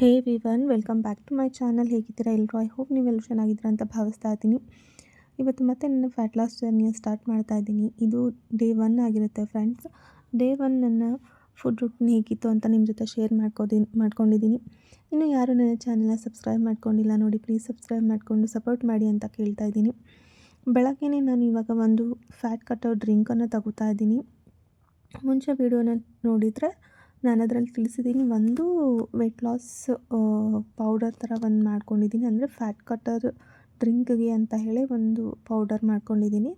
Hey V one welcome back to my channel. ಹೇಗಿದ್ದೀರಾ ಎಲ್ಲರೂ I hope ನೀವೆಲ್ಲರೂ ಚೆನ್ನಾಗಿದ್ದೀರಾ ಅಂತ ಭಾವಿಸ್ತಾ ಇದ್ದೀನಿ. ಇವತ್ತು ಮತ್ತೆ ನನ್ನ ಫ್ಯಾಟ್ ಲಾಸ್ ಜರ್ನಿಯ ಸ್ಟಾರ್ಟ್ ಮಾಡ್ತಾ ಇದ್ದೀನಿ. ಇದು ಡೇ ಒನ್ ಆಗಿರುತ್ತೆ ಫ್ರೆಂಡ್ಸ್ ಡೇ ಒನ್ ನನ್ನ ಫುಡ್ ರೂಟೀನ್ ಹೇಗಿತ್ತು ಅಂತ ನಿಮ್ಮ ಜೊತೆ ಶೇರ್ ಮಾಡ್ಕೋದಿ, ಮಾಡ್ಕೊಂಡಿದ್ದೀನಿ. ಇನ್ನು ಯಾರು ನನ್ನ ಚಾನಲ್ನ ಸಬ್ಸ್ಕ್ರೈಬ್ ಮಾಡ್ಕೊಂಡಿಲ್ಲ ನೋಡಿ ಪ್ಲೀಸ್ ಸಬ್ಸ್ಕ್ರೈಬ್ ಮಾಡಿಕೊಂಡು ಸಪೋರ್ಟ್ ಮಾಡಿ ಅಂತ ಕೇಳ್ತಾ ಇದ್ದೀನಿ. ಬೆಳಗ್ಗೆನೇ ನಾನು ಇವಾಗ ಒಂದು ಫ್ಯಾಟ್ ಕಟ್ಟೋ ಡ್ರಿಂಕನ್ನು ತಗೋತಾ ಇದ್ದೀನಿ. ಮುಂಚೆ ವೀಡಿಯೋನ ನೋಡಿದರೆ ನಾನು ಅದರಲ್ಲಿ ತಿಳಿಸಿದ್ದೀನಿ, ಒಂದು ವೆಯ್ಟ್ ಲಾಸ್ ಪೌಡರ್ ಥರ ಒಂದು ಮಾಡ್ಕೊಂಡಿದ್ದೀನಿ. ಅಂದರೆ ಫ್ಯಾಟ್ ಕಟ್ಟರ್ ಡ್ರಿಂಕ್ಗೆ ಅಂತ ಹೇಳಿ ಒಂದು ಪೌಡರ್ ಮಾಡ್ಕೊಂಡಿದ್ದೀನಿ.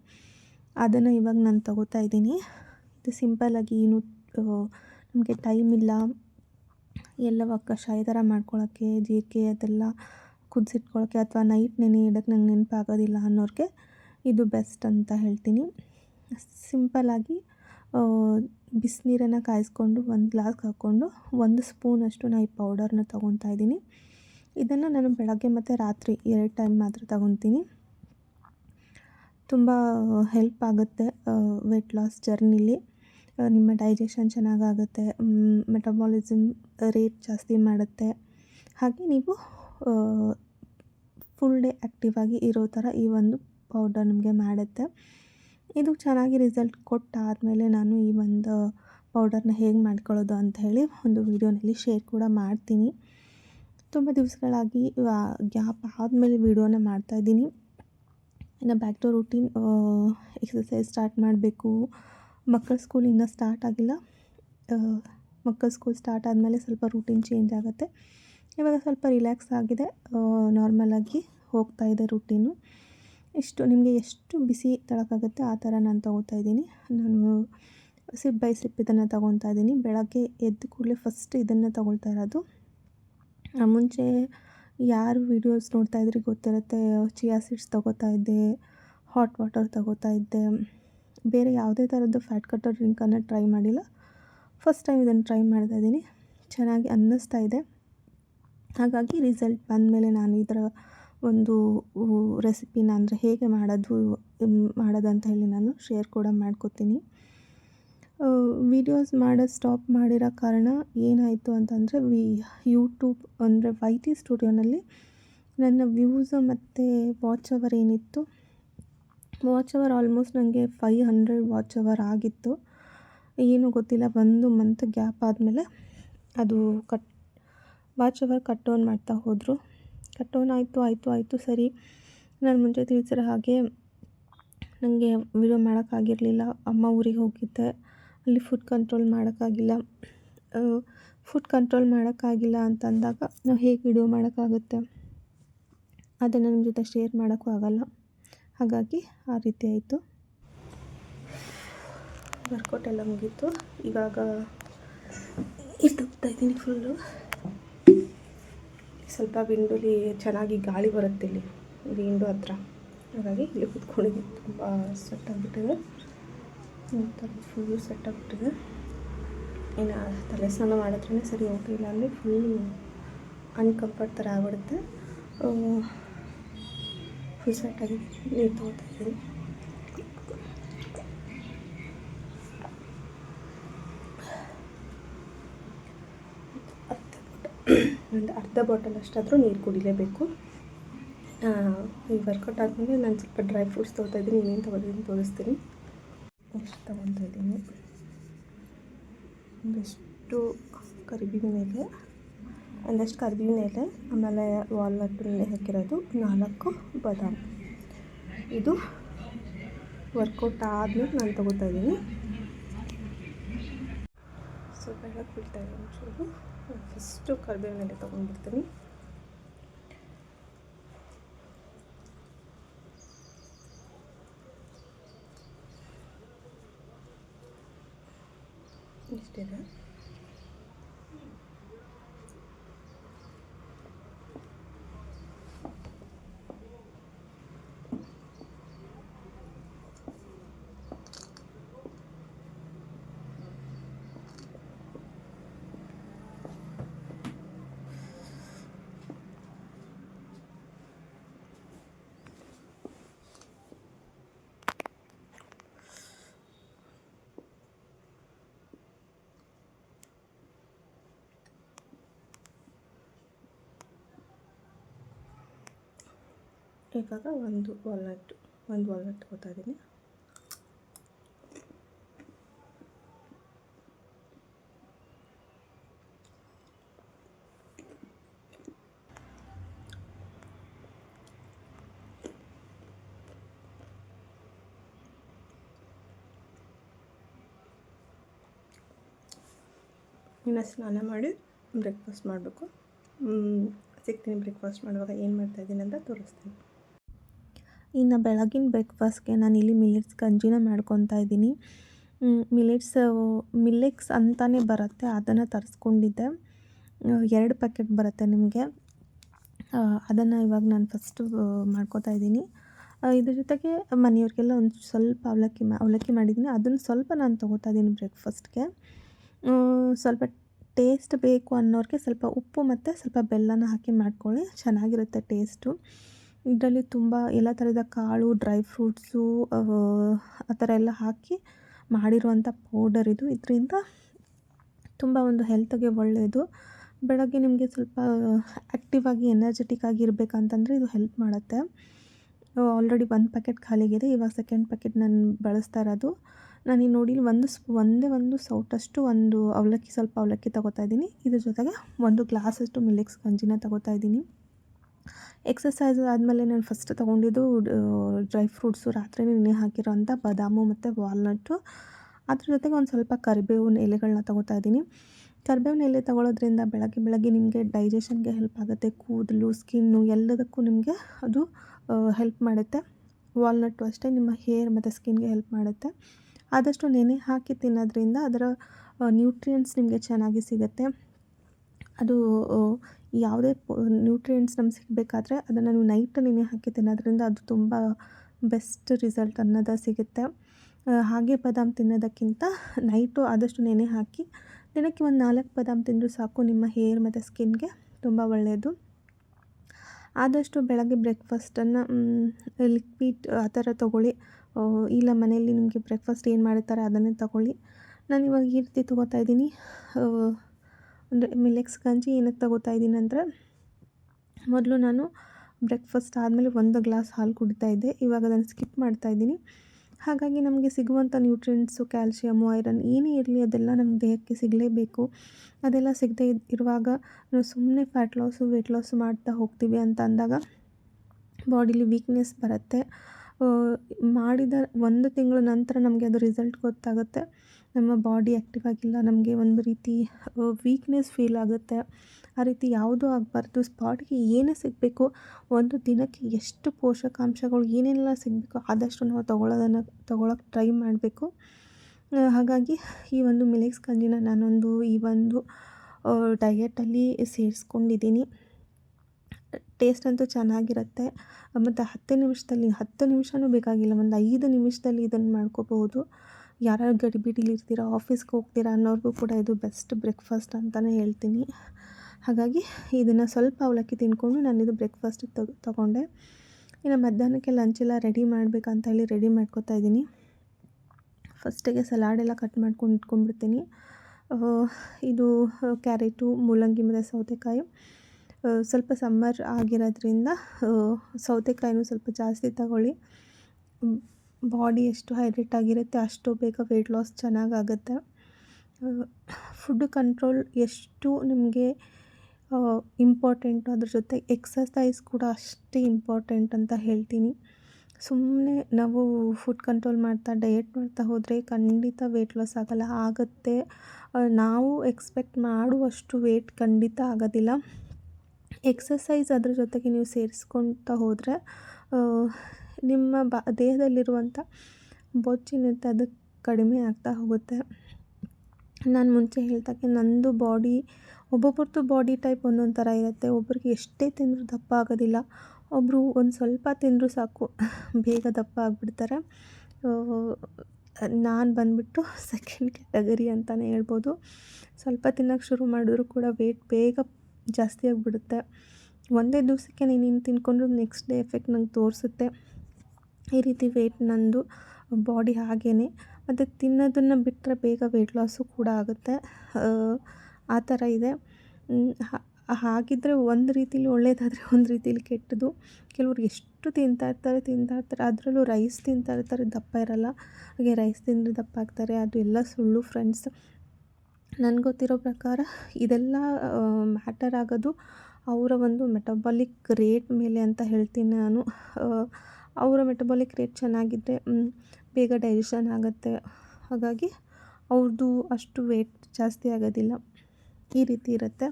ಅದನ್ನು ಇವಾಗ ನಾನು ತಗೋತಾ ಇದ್ದೀನಿ. ಇದು ಸಿಂಪಲ್ಲಾಗಿ ಏನು ನಮಗೆ ಟೈಮ್ ಇಲ್ಲ. ಎಲ್ಲ ಕಷಾಯ ಥರ ಮಾಡ್ಕೊಳ್ಳೋಕ್ಕೆ ಜೀರಿಗೆ ಅದೆಲ್ಲ ಕುದಿಸಿಟ್ಕೊಳ್ಳೋಕ್ಕೆ ಅಥವಾ ನೈಟ್ ನೆನೆ ಇಡೋಕ್ಕೆ ನಂಗೆ ನೆನಪಾಗೋದಿಲ್ಲ ಅನ್ನೋರಿಗೆ ಇದು ಬೆಸ್ಟ್ ಅಂತ ಹೇಳ್ತೀನಿ. ಸಿಂಪಲ್ಲಾಗಿ ಬಿಸಿನೀರನ್ನು ಕಾಯಿಸ್ಕೊಂಡು ಒಂದು ಗ್ಲಾಸ್ ಹಾಕ್ಕೊಂಡು ಒಂದು ಸ್ಪೂನಷ್ಟು ನಾನು ಈ ಪೌಡರ್ನ ತೊಗೊತಾ ಇದ್ದೀನಿ. ಇದನ್ನು ನಾನು ಬೆಳಗ್ಗೆ ಮತ್ತು ರಾತ್ರಿ ಎರಡು ಟೈಮ್ ಮಾತ್ರ ತೊಗೊತೀನಿ ತುಂಬ ಹೆಲ್ಪ್ ಆಗುತ್ತೆ ವೆಯ್ಟ್ ಲಾಸ್ ಜರ್ನಿಲಿ ನಿಮ್ಮ ಡೈಜೆಷನ್ ಚೆನ್ನಾಗಾಗುತ್ತೆ ಮೆಟಬಾಲಿಸಮ್ ರೇಟ್ ಜಾಸ್ತಿ ಮಾಡುತ್ತೆ. ಹಾಗೆ ನೀವು ಫುಲ್ ಡೇ ಆ್ಯಕ್ಟಿವ್ ಆಗಿ ಇರೋ ಥರ ಈ ಒಂದು ಪೌಡರ್ ನಿಮಗೆ ಮಾಡುತ್ತೆ. ಇದು ಚೆನ್ನಾಗಿ ರಿಸಲ್ಟ್ ಕೊಟ್ಟಾದಮೇಲೆ ನಾನು ಈ ಒಂದು ಪೌಡರ್ನ ಹೇಗೆ ಮಾಡ್ಕೊಳ್ಳೋದು ಅಂತ ಹೇಳಿ ಒಂದು ವೀಡಿಯೋನಲ್ಲಿ ಶೇರ್ ಕೂಡ ಮಾಡ್ತೀನಿ. ತುಂಬ ದಿವಸಗಳಾಗಿ ಗ್ಯಾಪ್ ಆದಮೇಲೆ ವೀಡಿಯೋನ ಮಾಡ್ತಾಯಿದ್ದೀನಿ ಇನ್ನು back to routine exercise start ಮಾಡಬೇಕು. ಮಕ್ಕಳ ಸ್ಕೂಲ್ ಇನ್ನೂ ಸ್ಟಾರ್ಟ್ ಆಗಿಲ್ಲ. ಮಕ್ಕಳ ಸ್ಕೂಲ್ ಸ್ಟಾರ್ಟ್ ಆದಮೇಲೆ ಸ್ವಲ್ಪ ರೂಟೀನ್ ಚೇಂಜ್ ಆಗುತ್ತೆ. ಇವಾಗ ಸ್ವಲ್ಪ ರಿಲ್ಯಾಕ್ಸ್ ಆಗಿದೆ. ನಾರ್ಮಲಾಗಿ ಇದೆ ರೂಟೀನು ಇಷ್ಟು ನಿಮಗೆ ಎಷ್ಟು ಬಿಸಿ ತಳಕಾಗುತ್ತೆ ಆ ಥರ ನಾನು ತೊಗೋತಾ ಇದ್ದೀನಿ. ನಾನು ಸಿಪ್ ಬೈ ಸಿಪ್ ಇದನ್ನು ತೊಗೊತಾ ಇದ್ದೀನಿ. ಬೆಳಗ್ಗೆ ಎದ್ದ ಕೂಡಲೇ ಫಸ್ಟ್ ಇದನ್ನು ತೊಗೊಳ್ತಾ ಇರೋದು. ಮುಂಚೆ ಯಾರು ವೀಡಿಯೋಸ್ ನೋಡ್ತಾ ಇದ್ರೆ ಗೊತ್ತಿರುತ್ತೆ. ಚಿಯಾ ಸೀಡ್ಸ್ ತೊಗೋತಾ ಇದ್ದೆ, ಹಾಟ್ ವಾಟರ್ ತೊಗೋತಾ ಇದ್ದೆ. ಬೇರೆ ಯಾವುದೇ ಥರದ್ದು ಫ್ಯಾಟ್ ಕಟ್ಟರ್ ಡ್ರಿಂಕನ್ನು ಟ್ರೈ ಮಾಡಿಲ್ಲ. ಫಸ್ಟ್ ಟೈಮ್ ಇದನ್ನು ಟ್ರೈ ಮಾಡ್ತಾ ಇದ್ದೀನಿ. ಚೆನ್ನಾಗಿ ಅನ್ನಿಸ್ತಾ ಇದೆ. ಹಾಗಾಗಿ ರಿಸಲ್ಟ್ ಬಂದಮೇಲೆ ನಾನು ಥರ ಒಂದು ರೆಸಿಪಿನ ಅಂದರೆ ಹೇಗೆ ಮಾಡೋದು ಮಾಡೋದಂತ ಹೇಳಿ ನಾನು ಶೇರ್ ಕೂಡ ಮಾಡ್ಕೋತೀನಿ. ವೀಡಿಯೋಸ್ ಮಾಡೋದು ಸ್ಟಾಪ್ ಮಾಡಿರೋ ಕಾರಣ ಏನಾಯಿತು ಅಂತಂದರೆ, ವಿ ಯೂಟ್ಯೂಬ್ ಅಂದರೆ ವೈ ಟಿ ಸ್ಟುಡಿಯೋನಲ್ಲಿ ನನ್ನ ವ್ಯೂಸ್ ಮತ್ತು ವಾಚ್ ಅವರ್ ಏನಿತ್ತು ವಾಚ್ ಅವರ್ ಆಲ್ಮೋಸ್ಟ್ ನನಗೆ ಫೈ ಹಂಡ್ರೆಡ್ ವಾಚ್ ಅವರ್ ಆಗಿತ್ತು. ಏನೂ ಗೊತ್ತಿಲ್ಲ, ಒಂದು ಮಂತ್ ಗ್ಯಾಪ್ ಆದಮೇಲೆ ಅದು cut watch hour cut on ಮಾಡ್ತಾ ಹೋದರು. ಕಟ್ ಡೌನ್ ಆಯಿತು ಆಯಿತು ಆಯಿತು, ಸರಿ. ನಾನು ಮುಂಚೆ ತಿಳಿಸಿರೋ ಹಾಗೆ ನನಗೆ ವಿಡಿಯೋ ಮಾಡೋಕ್ಕಾಗಿರಲಿಲ್ಲ ಅಮ್ಮ ಊರಿಗೆ ಹೋಗಿದ್ದೆ. ಅಲ್ಲಿ ಫುಡ್ ಕಂಟ್ರೋಲ್ ಮಾಡೋಕ್ಕಾಗಿಲ್ಲ ಫುಡ್ ಕಂಟ್ರೋಲ್ ಮಾಡೋಕ್ಕಾಗಿಲ್ಲ ಅಂತಂದಾಗ ನಾವು ಹೇಗೆ ವಿಡಿಯೋ ಮಾಡೋಕ್ಕಾಗುತ್ತೆ ಅದನ್ನು ನಿಮ್ಮ ಜೊತೆ ಶೇರ್ ಮಾಡೋಕ್ಕೂ ಆಗೋಲ್ಲ. ಹಾಗಾಗಿ ಆ ರೀತಿ ಆಯಿತು. ವರ್ಕೌಟ್ ಎಲ್ಲ ಮುಗೀತು. ಇವಾಗ ಇದು ಇದ್ದೀನಿ ಫುಲ್ಲು ಸ್ವಲ್ಪ ವಿಂಡೋಲಿ ಚೆನ್ನಾಗಿ ಗಾಳಿ ಬರುತ್ತೆ ಇಲ್ಲಿ ವಿಂಡೋ ಹತ್ರ. ಹಾಗಾಗಿ ಇಲ್ಲಿ ಕುತ್ಕೊಂಡಿದ್ದೀನಿ. ತುಂಬ ಸೆಟ್ ಆಗಿಬಿಟ್ಟಿದೆ. ಒಂಥರ ಫುಲ್ಲು ಸೆಟ್ ಆಗಿಬಿಟ್ಟಿದೆ. ಇನ್ನು ತಲೆ ಸ್ನಾನ ಮಾಡಿದ್ರೇ ಸರಿ ಹೋಗಿಲ್ಲ ಅಲ್ಲಿ ಫುಲ್ಲು ಅನ್ಕಂಫರ್ಟ್ ಥರ ಆಗ್ಬಿಡುತ್ತೆ. ಫುಲ್ ಸೆಟ್ಟಾಗಿ ನೀರು ತೊಗೊತಾ ಇದ್ದೀನಿ. ಒಂದು ಅರ್ಧ ಬಾಟಲ್ ಅಷ್ಟಾದರೂ ನೀರು ಕುಡಿಲೇಬೇಕು. ಈ ವರ್ಕೌಟ್ ಆದಮೇಲೆ ನಾನು ಸ್ವಲ್ಪ ಡ್ರೈ ಫ್ರೂಟ್ಸ್ ತೊಗೊತಾ ಇದ್ದೀನಿ ಏನೇನು ತೊಗೊತೀನಿ ತೋರಿಸ್ತೀನಿ. ಎಷ್ಟು ತೊಗೊತಾ ಇದ್ದೀನಿ. ಒಂದಷ್ಟು ಕರಿಬೇವಿನ ಎಲೆ, ಒಂದಷ್ಟು ಕರಿಬೇವಿನ ಎಲೆ, ಆಮೇಲೆ ವಾಲ್ನಟ್ ಹಾಕಿರೋದು ನಾಲ್ಕು ಬಾದಾಮ್. ಇದು ವರ್ಕೌಟ್ ಆದಮೇಲೆ ನಾನು ತೊಗೋತಾ ಇದ್ದೀನಿ. ಸ್ವಲ್ಪ ಎಲ್ಲ ಕುಡ್ತಾ ಇದ್ದೀನಿ ಒಂಚೂರು. ಫಸ್ಟು ಕರಿಬೇವಿನ ಎಲೆ ತೊಗೊಂಡ್ಬಿಡ್ತೀನಿ ಇಷ್ಟಿದೆ ಇವಾಗ ಒಂದು ವಾಲ್ನಟ್ ಒಂದು ವಾಲ್ನಟ್ ತಗೋತಾ ಇದ್ದೀನಿ ಇನ್ನು ಸ್ನಾನ ಮಾಡಿ ಬ್ರೇಕ್ಫಾಸ್ಟ್ ಮಾಡಬೇಕು. ಸಿಗ್ತೀನಿ ಬ್ರೇಕ್ಫಾಸ್ಟ್ ಮಾಡುವಾಗ ಏನು ಮಾಡ್ತಾಯಿದ್ದೀನಿ ಅಂತ ತೋರಿಸ್ತೀನಿ. ಇನ್ನು ಬೆಳಗಿನ ಬ್ರೇಕ್ಫಾಸ್ಟ್ಗೆ ನಾನು ಇಲ್ಲಿ ಮಿಲೆಟ್ಸ್ ಗಂಜಿನ ಮಾಡ್ಕೊತಾ ಇದ್ದೀನಿ. ಮಿಲೆಟ್ಸ್ ಮಿಲ್ಲೆಕ್ಸ್ ಅಂತಲೇ ಬರುತ್ತೆ, ಅದನ್ನು ತರಿಸ್ಕೊಂಡಿದ್ದೆ. ಎರಡು ಪ್ಯಾಕೆಟ್ ಬರುತ್ತೆ ನಿಮಗೆ. ಅದನ್ನು ಇವಾಗ ನಾನು ಫಸ್ಟು ಮಾಡ್ಕೋತಾ ಇದ್ದೀನಿ. ಇದ್ರ ಜೊತೆಗೆ ಮನೆಯವ್ರಿಗೆಲ್ಲ ಒಂದು ಸ್ವಲ್ಪ ಅವಲಕ್ಕಿ ಮಾ, ಅವಲಕ್ಕಿ ಮಾಡಿದ್ದೀನಿ. ಅದನ್ನು ಸ್ವಲ್ಪ ನಾನು ತೊಗೋತಾ ಇದ್ದೀನಿ ಬ್ರೇಕ್ಫಾಸ್ಟ್ಗೆ ಸ್ವಲ್ಪ ಟೇಸ್ಟ್ ಬೇಕು ಅನ್ನೋರಿಗೆ ಸ್ವಲ್ಪ ಉಪ್ಪು ಮತ್ತು ಸ್ವಲ್ಪ ಬೆಲ್ಲನ ಹಾಕಿ ಮಾಡ್ಕೊಳ್ಳಿ. ಚೆನ್ನಾಗಿರುತ್ತೆ ಟೇಸ್ಟು ಇದರಲ್ಲಿ ತುಂಬ ಎಲ್ಲ ಥರದ ಕಾಳು ಡ್ರೈ ಫ್ರೂಟ್ಸು ಆ ಥರ ಎಲ್ಲ ಹಾಕಿ ಮಾಡಿರುವಂಥ ಪೌಡರ್ ಇದು. ಇದರಿಂದ ತುಂಬ ಒಂದು ಹೆಲ್ತ್ಗೆ ಒಳ್ಳೆಯದು ಬೆಳಗ್ಗೆ ನಿಮಗೆ ಸ್ವಲ್ಪ ಆ್ಯಕ್ಟಿವ್ ಆಗಿ ಎನರ್ಜೆಟಿಕ್ ಆಗಿ ಇರಬೇಕಂತಂದರೆ ಇದು ಹೆಲ್ಪ್ ಮಾಡುತ್ತೆ. ಆಲ್ರೆಡಿ ಒಂದು ಪ್ಯಾಕೆಟ್ ಖಾಲಿಗಿದೆ, ಇವಾಗ ಸೆಕೆಂಡ್ ಪ್ಯಾಕೆಟ್ ನಾನು ಬಳಸ್ತಾ ಇರೋದು. ನಾನು ಈಗ ನೋಡಿ ಒಂದು ಸ್ಪ್, ಒಂದೇ ಒಂದು ಸೌಟಷ್ಟು ಒಂದು ಅವಲಕ್ಕಿ, ಸ್ವಲ್ಪ ಅವಲಕ್ಕಿ ತಗೋತಾ ಇದ್ದೀನಿ. ಇದ್ರ ಜೊತೆಗೆ ಒಂದು ಗ್ಲಾಸಷ್ಟು ಮಿಲ್ಕ್ ಗಂಜಿನ ತಗೋತಾ ಇದ್ದೀನಿ. ಎಕ್ಸಸೈಸ್ ಆದಮೇಲೆ ನಾನು ಫಸ್ಟ್ ತೊಗೊಂಡಿದ್ದು ಡ್ರೈ ಫ್ರೂಟ್ಸು ರಾತ್ರಿ ನೆನೆ ಹಾಕಿರೋ ಅಂಥ ಬಾದಾಮು ಮತ್ತು ವಾಲ್ನಟ್ಟು ಅದ್ರ ಜೊತೆಗೆ ಒಂದು ಸ್ವಲ್ಪ ಕರಿಬೇವಿನ ಎಲೆಗಳನ್ನ ತೊಗೋತಾ ಇದ್ದೀನಿ. ಕರಿಬೇವಿನ ಎಲೆ ತೊಗೊಳೋದ್ರಿಂದ ಬೆಳಗ್ಗೆ ಬೆಳಗ್ಗೆ ನಿಮಗೆ ಡೈಜೆಷನ್ಗೆ ಹೆಲ್ಪ್ ಆಗುತ್ತೆ. ಕೂದಲು ಸ್ಕಿನ್ನು ಎಲ್ಲದಕ್ಕೂ ನಿಮಗೆ ಅದು ಹೆಲ್ಪ್ ಮಾಡುತ್ತೆ. ವಾಲ್ನಟ್ಟು ಅಷ್ಟೇ ನಿಮ್ಮ ಹೇರ್ ಮತ್ತು ಸ್ಕಿನ್ಗೆ ಹೆಲ್ಪ್ ಮಾಡುತ್ತೆ. ಆದಷ್ಟು ನೆನೆ ಹಾಕಿ ತಿನ್ನೋದ್ರಿಂದ ಅದರ ನ್ಯೂಟ್ರಿಯೆಂಟ್ಸ್ ನಿಮಗೆ ಚೆನ್ನಾಗಿ ಸಿಗುತ್ತೆ. ಅದು ಯಾವುದೇ ನ್ಯೂಟ್ರಿಯೆಂಟ್ಸ್ ನಮ್ಗೆ ಸಿಗಬೇಕಾದ್ರೆ ಅದನ್ನು ನಾವು ನೈಟ್ ನೆನೆ ಹಾಕಿ ತಿನ್ನೋದ್ರಿಂದ ಅದು ತುಂಬ ಬೆಸ್ಟ್ ರಿಸಲ್ಟ್ ಅನ್ನೋದು ಸಿಗುತ್ತೆ. ಹಾಗೆ ಬಾದಾಮ್ ತಿನ್ನೋದಕ್ಕಿಂತ ನೈಟು ಆದಷ್ಟು ನೆನೆ ಹಾಕಿ, ದಿನಕ್ಕೆ ಒಂದು ನಾಲ್ಕು ಬಾದಾಮ್ ತಿಂದರೂ ಸಾಕು ನಿಮ್ಮ ಹೇರ್ ಮತ್ತು ಸ್ಕಿನ್ಗೆ ತುಂಬ ಒಳ್ಳೆಯದು ಆದಷ್ಟು ಬೆಳಗ್ಗೆ ಬ್ರೇಕ್ಫಾಸ್ಟನ್ನು ಲಿಕ್ವಿಡ್ ಆ ಥರ ತೊಗೊಳ್ಳಿ. ಇಲ್ಲ ಮನೆಯಲ್ಲಿ ನಿಮಗೆ ಬ್ರೇಕ್ಫಾಸ್ಟ್ ಏನು ಮಾಡಿರ್ತಾರೆ ಅದನ್ನೇ ತಗೊಳ್ಳಿ. ನಾನು ಇವಾಗ ಈ ರೀತಿ ತೊಗೋತಾ ಇದ್ದೀನಿ. ಅಂದರೆ ಮಿಲೆಕ್ಸ್ ಗಂಜಿ ಏನಕ್ಕೆ ತಗೋತಾ ಇದ್ದೀನಿ ಅಂದರೆ, ಮೊದಲು ನಾನು ಬ್ರೇಕ್ಫಾಸ್ಟ್ ಆದಮೇಲೆ ಒಂದು ಗ್ಲಾಸ್ ಹಾಲು ಕುಡಿತಾ ಇದ್ದೆ. ಇವಾಗ ಅದನ್ನು ಸ್ಕಿಪ್ ಮಾಡ್ತಾ ಇದ್ದೀನಿ. ಹಾಗಾಗಿ ನಮಗೆ ಸಿಗುವಂಥ ನ್ಯೂಟ್ರಿಯೆಂಟ್ಸು, ಕ್ಯಾಲ್ಶಿಯಮು, ಐರನ್ ಏನೇ ಇರಲಿ ಅದೆಲ್ಲ ನಮ್ಮ ದೇಹಕ್ಕೆ ಸಿಗಲೇಬೇಕು. ಅದೆಲ್ಲ ಸಿಗದೆ ಇರುವಾಗ ನಾವು ಸುಮ್ಮನೆ ಫ್ಯಾಟ್ ಲಾಸು ವೆಯ್ಟ್ ಲಾಸು ಮಾಡ್ತಾ ಹೋಗ್ತೀವಿ ಅಂತ ಅಂದಾಗ ಬಾಡಿಲಿ ವೀಕ್ನೆಸ್ ಬರುತ್ತೆ. ಮಾಡಿದ ಒಂದು ತಿಂಗಳ ನಂತರ ನಮಗೆ ಅದು ರಿಸಲ್ಟ್ ಗೊತ್ತಾಗುತ್ತೆ. ನಮ್ಮ ಬಾಡಿ ಆ್ಯಕ್ಟಿವ್ ಆಗಿಲ್ಲ, ನಮಗೆ ಒಂದು ರೀತಿ ವೀಕ್ನೆಸ್ ಫೀಲ್ ಆಗುತ್ತೆ. ಆ ರೀತಿ ಯಾವುದೂ ಆಗಬಾರ್ದು. ಸ್ಪಾಟ್ಗೆ ಏನೇ ಸಿಗಬೇಕು, ಒಂದು ದಿನಕ್ಕೆ ಎಷ್ಟು ಪೋಷಕಾಂಶಗಳು ಏನೆಲ್ಲ ಸಿಗಬೇಕು, ಆದಷ್ಟು ನಾವು ತೊಗೊಳ್ಳೋದನ್ನು ತೊಗೊಳಕ್ಕೆ ಟ್ರೈ ಮಾಡಬೇಕು. ಹಾಗಾಗಿ ಈ ಒಂದು ಮಿಲೆಕ್ಸ್ ಗಂಜಿನ ನಾನೊಂದು, ಈ ಒಂದು ಡಯಟಲ್ಲಿ ಸೇರಿಸ್ಕೊಂಡಿದ್ದೀನಿ. ಟೇಸ್ಟ್ ಅಂತೂ ಚೆನ್ನಾಗಿರುತ್ತೆ. ಮತ್ತು ಹತ್ತು ನಿಮಿಷದಲ್ಲಿ, ಹತ್ತು ನಿಮಿಷವೂ ಬೇಕಾಗಿಲ್ಲ. ಒಂದು ಐದು ನಿಮಿಷದಲ್ಲಿ ಇದನ್ನು ಮಾಡ್ಕೋಬಹುದು. ಯಾರ್ಯಾರು ಗಡಿಬಿಡಿಲಿ ಇರ್ತೀರಾ, ಆಫೀಸ್ಗೆ ಹೋಗ್ತೀರಾ ಅನ್ನೋರಿಗೂ ಕೂಡ ಇದು ಬೆಸ್ಟ್ ಬ್ರೇಕ್ಫಾಸ್ಟ್ ಅಂತಲೇ ಹೇಳ್ತೀನಿ. ಹಾಗಾಗಿ ಇದನ್ನು ಸ್ವಲ್ಪ ಅವಲಕ್ಕಿ ತಿಂದ್ಕೊಂಡು ನಾನಿದು ಬ್ರೇಕ್ಫಾಸ್ಟಿಗೆ ತಗೊ ತೊಗೊಂಡೆ. ಇನ್ನು ಮಧ್ಯಾಹ್ನಕ್ಕೆ ಲಂಚೆಲ್ಲ ರೆಡಿ ಮಾಡಬೇಕಂತ ಹೇಳಿ ರೆಡಿ ಮಾಡ್ಕೋತಾ ಇದ್ದೀನಿ. ಫಸ್ಟಿಗೆ ಸಲಾಡೆಲ್ಲ ಕಟ್ ಮಾಡ್ಕೊಂಡು ಇಟ್ಕೊಂಡ್ಬಿಡ್ತೀನಿ. ಇದು ಕ್ಯಾರೆಟು ಮೂಲಂಗಿ, ಮತ್ತು ಸೌತೆಕಾಯಿ. ಸ್ವಲ್ಪ ಸಮ್ಮರ್ ಆಗಿರೋದ್ರಿಂದ ಸೌತೆಕಾಯಿನೂ ಸ್ವಲ್ಪ ಜಾಸ್ತಿ ತಗೊಳ್ಳಿ. ಬಾಡಿ ಎಷ್ಟು ಹೈಡ್ರೇಟ್ ಆಗಿರುತ್ತೆ ಅಷ್ಟು ಬೇಗ ವೆಯ್ಟ್ ಲಾಸ್ ಚೆನ್ನಾಗಾಗುತ್ತೆ. ಫುಡ್ ಕಂಟ್ರೋಲ್ ಎಷ್ಟು ನಿಮಗೆ ಇಂಪಾರ್ಟೆಂಟ್ ಅದ್ರ ಜೊತೆ ಎಕ್ಸಸೈಸ್ ಕೂಡ ಅಷ್ಟೇ ಇಂಪಾರ್ಟೆಂಟ್ ಅಂತ ಹೇಳ್ತೀನಿ. ಸುಮ್ಮನೆ ನಾವು ಫುಡ್ ಕಂಟ್ರೋಲ್ ಮಾಡ್ತಾ ಡಯೆಟ್ ಮಾಡ್ತಾ ಹೋದರೆ ಖಂಡಿತ ವೆಯ್ಟ್ ಲಾಸ್ ಆಗೋಲ್ಲ. ಆಗುತ್ತೆ. ನಾವು ಎಕ್ಸ್ಪೆಕ್ಟ್ ಮಾಡುವಷ್ಟು ವೆಯ್ಟ್ ಖಂಡಿತ ಆಗೋದಿಲ್ಲ. ಎಕ್ಸಸೈಸ್ ಅದ್ರ ಜೊತೆಗೆ ನೀವು ಸೇರಿಸ್ಕೊಳ್ತಾ ಹೋದರೆ ನಿಮ್ಮ ಬ, ದೇಹದಲ್ಲಿರುವಂಥ ಬೊಚ್ಚಿನಿರುತ್ತೆ ಅದು ಕಡಿಮೆ ಆಗ್ತಾ ಹೋಗುತ್ತೆ. ನಾನು ಮುಂಚೆ ಹೇಳ್ತಕ್ಕೆ ನನ್ನದು ಬಾಡಿ, ಒಬ್ಬೊಬ್ರದ್ದು ಬಾಡಿ ಟೈಪ್ ಒಂದೊಂದು ಥರ ಇರುತ್ತೆ. ಒಬ್ರಿಗೆ ಎಷ್ಟೇ ತಿಂದರೂ ದಪ್ಪ ಆಗೋದಿಲ್ಲ. ಒಬ್ಬರು ಒಂದು ಸ್ವಲ್ಪ ತಿಂದರೂ ಸಾಕು, ಬೇಗ ದಪ್ಪ ಆಗಿಬಿಡ್ತಾರೆ. ನಾನು ಬಂದುಬಿಟ್ಟು ಸೆಕೆಂಡ್ ಕ್ಯಾಟಗರಿ ಅಂತಲೇ ಹೇಳ್ಬೋದು. ಸ್ವಲ್ಪ ತಿನ್ನೋಕ್ಕೆ ಶುರು ಮಾಡಿದ್ರು ಕೂಡ ವೇಟ್ ಬೇಗ ಜಾಸ್ತಿ ಆಗಿಬಿಡುತ್ತೆ. ಒಂದೇ ದಿವಸಕ್ಕೆ ನೀನು ತಿನ್ಕೊಂಡ್ರು ನೆಕ್ಸ್ಟ್ ಡೇ ಎಫೆಕ್ಟ್ ನಂಗೆ ತೋರಿಸುತ್ತೆ. ಈ ರೀತಿ ವೆಯ್ಟ್ ನಂದು ಬಾಡಿ ಹಾಗೇ ಮತ್ತು ತಿನ್ನೋದನ್ನು ಬಿಟ್ಟರೆ ಬೇಗ ವೆಯ್ಟ್ ಲಾಸು ಕೂಡ ಆಗುತ್ತೆ. ಆ ಥರ ಇದೆ. ಹಾಗಿದ್ದರೆ ಒಂದು ರೀತಿಲಿ ಒಳ್ಳೆಯದಾದರೆ ಒಂದು ರೀತಿಲಿ ಕೆಟ್ಟದು ಕೆಲವ್ರು ಎಷ್ಟು ತಿಂತಾ ಇರ್ತಾರೆ ತಿಂತಾ ಇರ್ತಾರೆ, ಅದರಲ್ಲೂ ರೈಸ್ ತಿಂತಾ ಇರ್ತಾರೆ, ದಪ್ಪ ಇರಲ್ಲ. ಹಾಗೆ ರೈಸ್ ತಿಂದರೆ ದಪ್ಪ ಆಗ್ತಾರೆ. ಅದು ಎಲ್ಲ ಸುಳ್ಳು ಫ್ರೆಂಡ್ಸ್ ನನಗೆ ಗೊತ್ತಿರೋ ಪ್ರಕಾರ ಇದೆಲ್ಲ ಮ್ಯಾಟರ್ ಆಗೋದು ಅವರ ಒಂದು ಮೆಟಬಾಲಿಕ್ ರೇಟ್ ಮೇಲೆ ಅಂತ ಹೇಳ್ತೀನಿ ನಾನು. ಅವರ ಮೆಟಬಾಲಿಕ್ ರೇಟ್ ಚೆನ್ನಾಗಿದ್ದರೆ ಬೇಗ ಡೈಜೆಷನ್ ಆಗುತ್ತೆ. ಹಾಗಾಗಿ ಅವ್ರದ್ದು ಅಷ್ಟು ವೇಟ್ ಜಾಸ್ತಿ ಆಗೋದಿಲ್ಲ. ಈ ರೀತಿ ಇರುತ್ತೆ.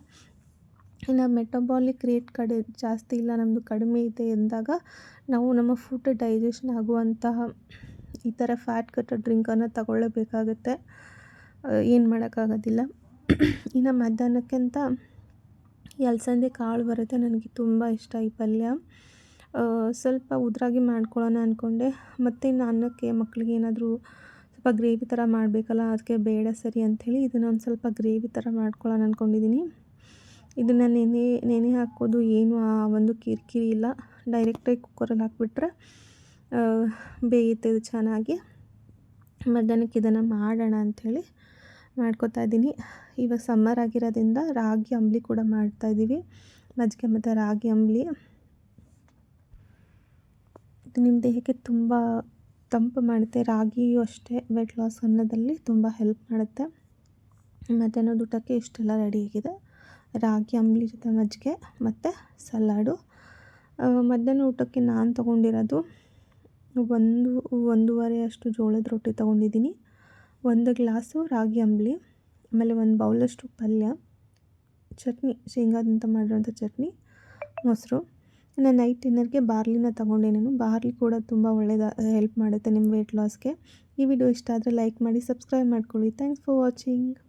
ಇನ್ನು ಮೆಟಬಾಲಿಕ್ ರೇಟ್ ಕಡೆ ಜಾಸ್ತಿ ಇಲ್ಲ ನಮ್ಮದು ಕಡಿಮೆ ಇದೆ ಎಂದಾಗ ನಾವು ನಮ್ಮ ಫುಡ್ ಡೈಜೆಷನ್ ಆಗುವಂತಹ ಈ ಥರ ಫ್ಯಾಟ್ ಕಟ್ಟೋ ಡ್ರಿಂಕನ್ನು ತಗೊಳ್ಳೇಬೇಕಾಗತ್ತೆ. ಏನು ಮಾಡೋಕ್ಕಾಗೋದಿಲ್ಲ. ಇನ್ನು ಮಧ್ಯಾಹ್ನಕ್ಕೆ ಅಂತ ಅಲಸಂದೆ ಕಾಳು ಬರುತ್ತೆ ನನಗೆ ತುಂಬ ಇಷ್ಟ ಈ ಪಲ್ಯ. ಸ್ವಲ್ಪ ಉದ್ರಾಗಿ ಮಾಡ್ಕೊಳ್ಳೋಣ ಅಂದ್ಕೊಂಡೆ ಮತ್ತು ಇನ್ನು ಅನ್ನಕ್ಕೆ ಮಕ್ಕಳಿಗೆ ಏನಾದರೂ ಸ್ವಲ್ಪ ಗ್ರೇವಿ ಥರ ಮಾಡಬೇಕಲ್ಲ ಅದಕ್ಕೆ ಬೇಡ ಸರಿ ಅಂಥೇಳಿ ಇದನ್ನು ಒಂದು ಸ್ವಲ್ಪ ಗ್ರೇವಿ ಥರ ಮಾಡ್ಕೊಳ್ಳೋಣ ಅಂದ್ಕೊಂಡಿದ್ದೀನಿ ಇದನ್ನು ನೆನೆ ನೆನೆ ಹಾಕೋದು ಏನು ಆ ಒಂದು ಕಿರಿಕಿರಿ ಇಲ್ಲ. ಡೈರೆಕ್ಟಾಗಿ ಕುಕ್ಕರಲ್ಲಿ ಹಾಕಿಬಿಟ್ರೆ ಬೇಯುತ್ತೆ ಇದು ಚೆನ್ನಾಗಿ. ಮಧ್ಯಾಹ್ನಕ್ಕೆ ಇದನ್ನು ಮಾಡೋಣ ಅಂಥೇಳಿ ಮಾಡ್ಕೊತಾ ಇದ್ದೀನಿ. ಇವಾಗ ಸಮ್ಮರ್ ಆಗಿರೋದ್ರಿಂದ ರಾಗಿ ಅಂಬಲಿ ಕೂಡ ಮಾಡ್ತಾಯಿದ್ದೀವಿ ಮಜ್ಜಿಗೆ ಮತ್ತು ರಾಗಿ ಅಂಬಲಿ. ಇದು ನಿಮ್ಮ ದೇಹಕ್ಕೆ ತುಂಬ ತಂಪು ಮಾಡುತ್ತೆ. ರಾಗಿಯೂ ಅಷ್ಟೇ ವೆಯ್ಟ್ ಲಾಸ್ ಅನ್ನೋದಲ್ಲಿ ತುಂಬ ಹೆಲ್ಪ್ ಮಾಡುತ್ತೆ. ಮಧ್ಯಾಹ್ನದ ಊಟಕ್ಕೆ ಇಷ್ಟೆಲ್ಲ ರೆಡಿಯಾಗಿದೆ ರಾಗಿ ಅಂಬಲಿ ಜೊತೆ ಮಜ್ಜಿಗೆ ಮತ್ತು ಸಲಾಡು ಮಧ್ಯಾಹ್ನ ಊಟಕ್ಕೆ ನಾನು ತೊಗೊಂಡಿರೋದು ಒಂದು, ಒಂದೂವರೆ ಅಷ್ಟು ಜೋಳದ ರೊಟ್ಟಿ ತೊಗೊಂಡಿದ್ದೀನಿ. ಒಂದು ಗ್ಲಾಸು ರಾಗಿ ಅಂಬಲಿ, ಆಮೇಲೆ ಒಂದು ಬೌಲಷ್ಟು ಪಲ್ಯ, ಚಟ್ನಿ, ಶೇಂಗಾದಿಂದ ಮಾಡಿರೋಂಥ ಚಟ್ನಿ, ಮೊಸರು. ಇನ್ನು ನೈಟ್ ಡಿನ್ನರ್ಗೆ ಬಾರ್ಲಿನ ತೊಗೊಂಡೆ ನಾನು. ಬಾರ್ಲಿ ಕೂಡ ತುಂಬ ಒಳ್ಳೆಯದ ಹೆಲ್ಪ್ ಮಾಡುತ್ತೆ ನಿಮ್ಮ ವೆಯ್ಟ್ ಲಾಸ್ಗೆ ಈ ವಿಡಿಯೋ ಇಷ್ಟ ಆದರೆ ಲೈಕ್ ಮಾಡಿ, ಸಬ್ಸ್ಕ್ರೈಬ್ ಮಾಡ್ಕೊಳ್ಳಿ. Thanks for watching.